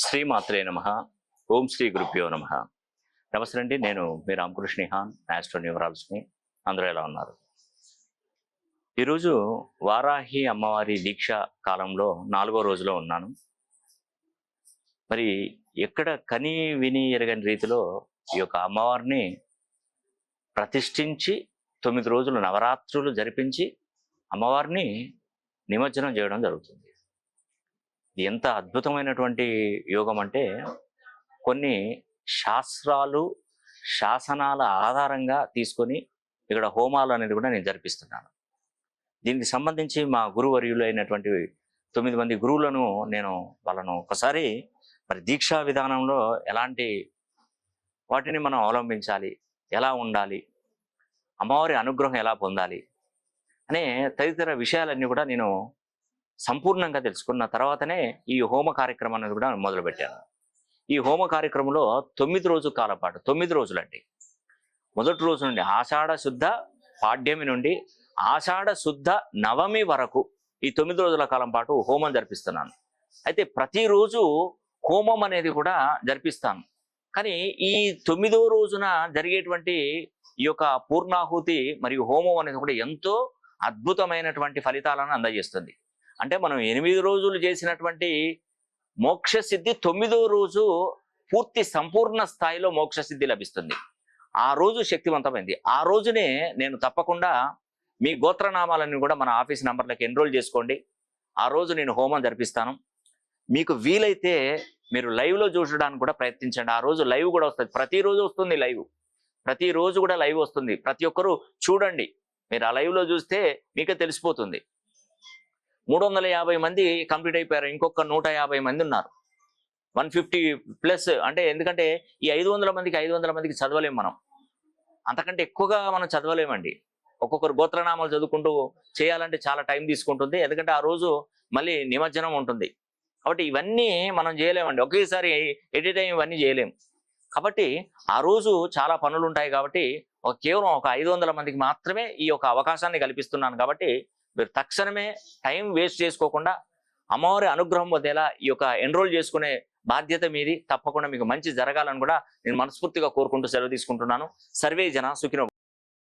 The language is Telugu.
శ్రీమాత్రే నమ. ఓం శ్రీ గురుభ్యో నమ. నమస్తే అండి. నేను మీ రామకృష్ణ హాన్ యాస్ట్రో న్యూమరాలజీని అందరూ ఎలా ఉన్నారు? ఈరోజు వారాహి అమ్మవారి దీక్ష కాలంలో నాలుగో రోజులో ఉన్నాను. మరి ఎక్కడ కని విని ఎరగని రీతిలో ఈ యొక్క అమ్మవారిని ప్రతిష్ఠించి తొమ్మిది రోజులు నవరాత్రులు జరిపించి అమ్మవారిని నిమజ్జనం చేయడం జరుగుతుంది. ఎంత అద్భుతమైనటువంటి యోగం అంటే కొన్ని శాస్త్రాలు శాసనాల ఆధారంగా తీసుకొని ఇక్కడ హోమాలు అనేది కూడా నేను జరిపిస్తున్నాను. దీనికి సంబంధించి మా గురువర్యులు అయినటువంటి తొమ్మిది మంది గురువులను నేను వాళ్ళను ఒకసారి మరి దీక్షా విధానంలో ఎలాంటి వాటిని మనం అవలంబించాలి ఎలా ఉండాలి అమ్మవారి అనుగ్రహం ఎలా పొందాలి అనే తదితర విషయాలన్నీ కూడా నేను సంపూర్ణంగా తెలుసుకున్న తర్వాతనే ఈ హోమ కార్యక్రమం అనేది కూడా మొదలుపెట్టాను. ఈ హోమ కార్యక్రమంలో తొమ్మిది రోజుల కాలం పాటు తొమ్మిది రోజులండి. మొదటి రోజు నుండి ఆషాఢ శుద్ధ పాడ్యమి నుండి ఆషాఢ శుద్ధ నవమి వరకు ఈ తొమ్మిది రోజుల కాలం పాటు హోమం జరిపిస్తున్నాను. అయితే ప్రతిరోజు హోమం అనేది కూడా జరిపిస్తాను. కానీ ఈ తొమ్మిదో రోజున జరిగేటువంటి ఈ యొక్క పూర్ణాహుతి మరియు హోమం అనేది కూడా ఎంతో అద్భుతమైనటువంటి ఫలితాలను అందజేస్తుంది. అంటే మనం ఎనిమిది రోజులు చేసినటువంటి మోక్ష సిద్ధి తొమ్మిదో రోజు పూర్తి సంపూర్ణ స్థాయిలో మోక్ష సిద్ధి లభిస్తుంది. ఆ రోజు శక్తివంతమైంది. ఆ రోజునే నేను తప్పకుండా మీ గోత్రనామాలన్నీ కూడా మన ఆఫీస్ నంబర్లకు ఎన్రోల్ చేసుకోండి. ఆ రోజు నేను హోమం జరిపిస్తాను. మీకు వీలైతే మీరు లైవ్లో చూడడానికి కూడా ప్రయత్నించండి. ఆ రోజు లైవ్ కూడా వస్తుంది. ప్రతిరోజు వస్తుంది లైవ్. ప్రతిరోజు కూడా లైవ్ వస్తుంది. ప్రతి ఒక్కరూ చూడండి. మీరు ఆ లైవ్లో చూస్తే మీకే తెలిసిపోతుంది. మూడు వందల యాభై మంది కంప్లీట్ అయిపోయారు. ఇంకొక నూట యాభై మంది ఉన్నారు. వన్ ఫిఫ్టీ ప్లస్ అంటే ఎందుకంటే ఈ ఐదు వందల మందికి ఐదు వందల మందికి చదవలేం మనం. అంతకంటే ఎక్కువగా మనం చదవలేమండి. ఒక్కొక్కరు గోత్రనామాలు చదువుకుంటూ చేయాలంటే చాలా టైం తీసుకుంటుంది. ఎందుకంటే ఆ రోజు మళ్ళీ నిమజ్జనం ఉంటుంది. కాబట్టి ఇవన్నీ మనం చేయలేమండి. ఒకేసారి ఎట్ టైం ఇవన్నీ చేయలేము కాబట్టి ఆ రోజు చాలా పనులు ఉంటాయి కాబట్టి కేవలం ఒక ఐదు వందల మందికి మాత్రమే ఈ యొక్క అవకాశాన్ని కల్పిస్తున్నాను కాబట్టి మీరు తక్షణమే టైం వేస్ట్ చేసుకోకుండా అమ్మవారి అనుగ్రహం పొందేలా ఈ యొక్క ఎన్రోల్ చేసుకునే బాధ్యత మీది. తప్పకుండా మీకు మంచి జరగాలని కూడా నేను మనస్ఫూర్తిగా కోరుకుంటూ సెలవు తీసుకుంటున్నాను. సర్వే జన సుఖినో